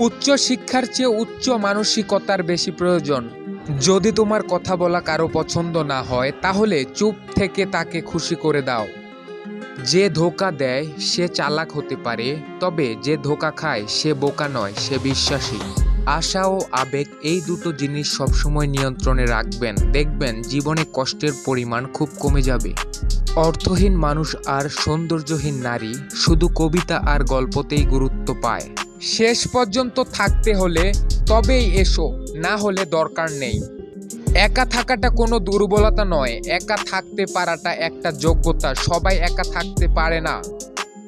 উচ্চ শিক্ষার চেয়ে উচ্চ মানসিকতার বেশি প্রয়োজন। যদি তোমার কথা বলা কারও পছন্দ না হয়, তাহলে চুপ থেকে তাকে খুশি করে দাও। যে ধোকা দেয়, সে চালাক হতে পারে, তবে যে ধোকা খায়, সে বোকা নয়, সে বিশ্বাসী। আশা ও আবেগ এই দুটো জিনিস সবসময় নিয়ন্ত্রণে রাখবেন। দেখবেন জীবনে কষ্টের পরিমাণ খুব কমে যাবে। অর্থহীন মানুষ আর সৌন্দর্যহীন নারী শুধু কবিতা আর গল্পতেই গুরুত্ব পায়। শেষ পর্যন্ত থাকতে হলে তবেই এসো, না হলে দরকার নেই। একা থাকাটা কোনো দুর্বলতা নয়, একা থাকতে পারাটা একটা যোগ্যতা, সবাই একা থাকতে পারে না।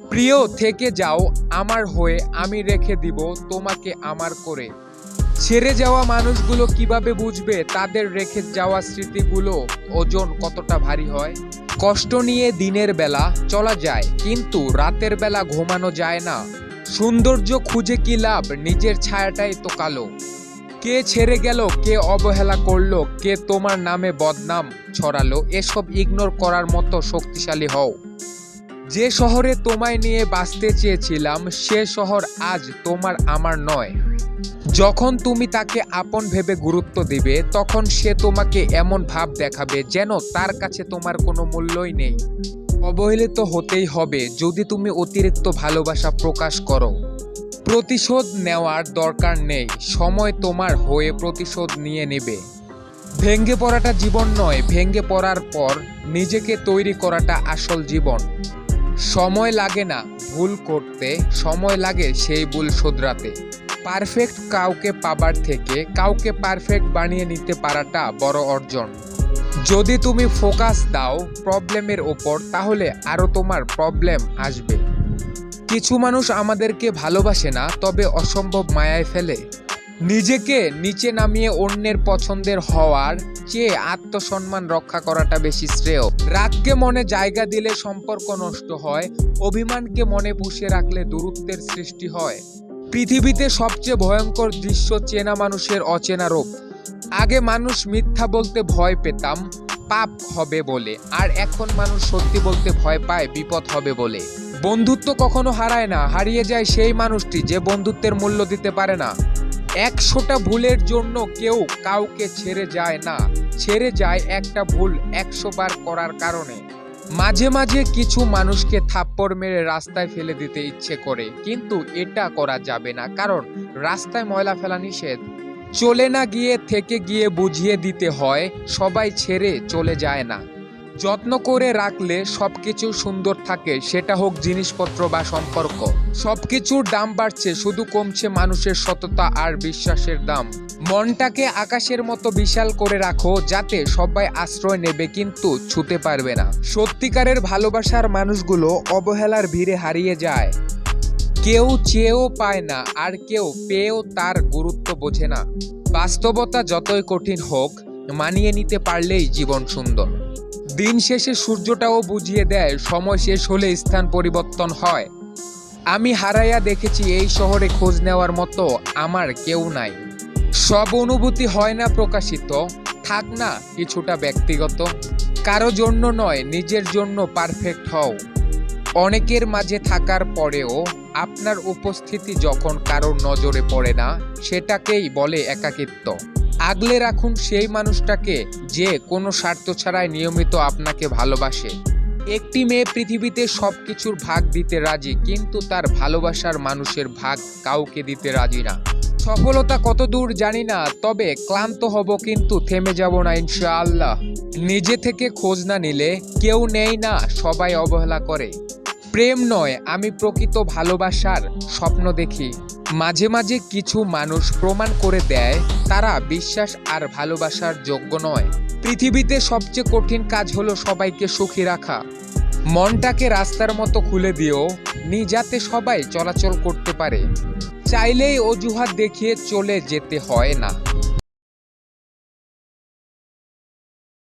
প্রিয়, থেকে যাও, আমার হয়ে আমি রেখে দিব তোমাকে আমার করে। ছেড়ে যাওয়া মানুষগুলো কীভাবে বুঝবে তাদের রেখে যাওয়া স্মৃতিগুলো? ওজন কতটা ভারী হয়? কষ্ট নিয়ে দিনের বেলা চলা যায়, কিন্তু রাতের বেলা ঘুমানো যায় না। সৌন্দর্য খুঁজে কি লাভ? নিজের ছায়াটাই তো কালো। কে ছেড়ে গেল? কে অবহেলা করল? কে তোমার নামে বদনাম ছড়ালো? এসব ইগনোর করার মতো শক্তিশালী হও। যে শহরে তোমায় নিয়ে বাঁচতে চেয়েছিলাম, সে শহর আজ তোমার আমার নয়। যখন তুমি তাকে আপন ভেবে গুরুত্ব দিবে, তখন সে তোমাকে এমন ভাব দেখাবে যেন তার কাছে তোমার কোনো মূল্যই নেই। অবহেলিত হতেই হবে যদি তুমি অতিরিক্ত ভালোবাসা প্রকাশ করো। প্রতিশোধ নেওয়ার দরকার নেই, সময় তোমার হয়ে প্রতিশোধ নিয়ে নেবে। ভেঙ্গে পড়াটা জীবন নয়, ভেঙ্গে পড়ার পর নিজেকে তৈরি করাটা আসল জীবন। সময় লাগে না ভুল করতে, সময় লাগে সেই ভুল শোধরাতে। পারফেক্ট কাউকে পাবার থেকে কাউকে পারফেক্ট বানিয়ে নিতে পারাটা বড় অর্জন। যদি তুমি ফোকাস দাও প্রবলেমের ওপর, তাহলে আরও তোমার প্রবলেম আসবে। কিছু মানুষ আমাদেরকে ভালোবাসে না, তবে অসম্ভব মায়ায় ফেলে। নিজেকে নিচে নামিয়ে অন্যের পছন্দের হওয়ার চেয়ে আত্মসম্মান রক্ষা করাটা বেশি শ্রেয়। রাগকে মনে জায়গা দিলে সম্পর্ক নষ্ট হয়, অভিমানকে মনে পুষে রাখলে দূরত্বের সৃষ্টি হয়। পৃথিবীতে সবচেয়ে ভয়ঙ্কর দৃশ্য চেনা মানুষের অচেনা রূপ। আগে মানুষ মিথ্যা বলতে ভয় পেতাম, পাপ হবে বলে। আর এখন মানুষ সত্যি বলতে ভয় পায়, বিপদ হবে বলে। বন্ধুত্ব কখনো হারায় না, হারিয়ে যায় সেই মানুষটি যে বন্ধুত্বের মূল্য দিতে পারে না। একশোটা ভুলের জন্য কেউ কাউকে ছেড়ে যায় না। ছেড়ে যায় একটা ভুল একশো বার করার কারণে। মাঝে মাঝে কিছু মানুষকে থাপ্পড় মেরে রাস্তায় ফেলে দিতে ইচ্ছে করে, কিন্তু এটা করা যাবে না। কারণ, রাস্তায় ময়লা ফেলা নিষেধ। চলে না গিয়ে থেকে গিয়ে বুঝিয়ে দিতে হয়, সবাই ছেড়ে চলে যায় না। যত্ন করে রাখলে সব কিছু সুন্দর থাকে, সেটা হোক জিনিসপত্র বা সম্পর্ক। সব কিছুর দাম বাড়ছে, শুধু কমছে মানুষের সততা আর বিশ্বাসের দাম। মনটাকে আকাশের মতো বিশাল করে রাখো, যাতে সবাই আশ্রয় নেবে কিন্তু ছুতে পারবে না। সত্যিকারের ভালোবাসার মানুষগুলো অবহেলার ভিড়ে হারিয়ে যায়। কেউ চেয়েও পায় না, আর কেউ পেয়েও তার গুরুত্ব বোঝে না। বাস্তবতা যতই কঠিন হোক, মানিয়ে নিতে পারলেই জীবন সুন্দর। দিন শেষে সূর্যটাও বুঝিয়ে দেয়, সময় শেষ হলে স্থান পরিবর্তন হয়। আমি হারাইয়া দেখেছি এই শহরে খোঁজ নেওয়ার মতো আমার কেউ নাই। সব অনুভূতি হয় না প্রকাশিত, থাক না কিছুটা ব্যক্তিগত। কারও জন্য নয়, নিজের জন্য পারফেক্ট হও। অনেকের মাঝে থাকার পরেও আপনার উপস্থিতি যখন কারোর নজরে পড়ে না, সেটাকেই বলে একাকিত্ব। আগলে রাখুন সেই মানুষটাকে যে কোনো স্বার্থ ছাড়াই নিয়মিত আপনাকে ভালোবাসে। একটি মেয়ে পৃথিবীতে সব কিছুর ভাগ দিতে রাজি, কিন্তু তার ভালোবাসার মানুষের ভাগ কাউকে দিতে রাজি না। সফলতা কত দূর জানি না, তবে ক্লান্ত হব কিন্তু থেমে যাব না ইনশাআল্লাহ। নিজে থেকে খোঁজ না নিলে কেউ নেই না, সবাই অবহেলা করে। প্রেম নয়, আমি প্রকৃত ভালোবাসার স্বপ্ন দেখি। মাঝে মাঝে কিছু মানুষ প্রমাণ করে দেয়, তারা বিশ্বাস আর ভালোবাসার যোগ্য নয়। পৃথিবীতে সবচেয়ে কঠিন কাজ হলো সবাইকে সুখী রাখা। মনটাকে রাস্তার মতো খুলে দিও নি যাতে সবাই চলাচল করতে পারে। চাইলেই অজুহাত দেখিয়ে চলে যেতে হয় না।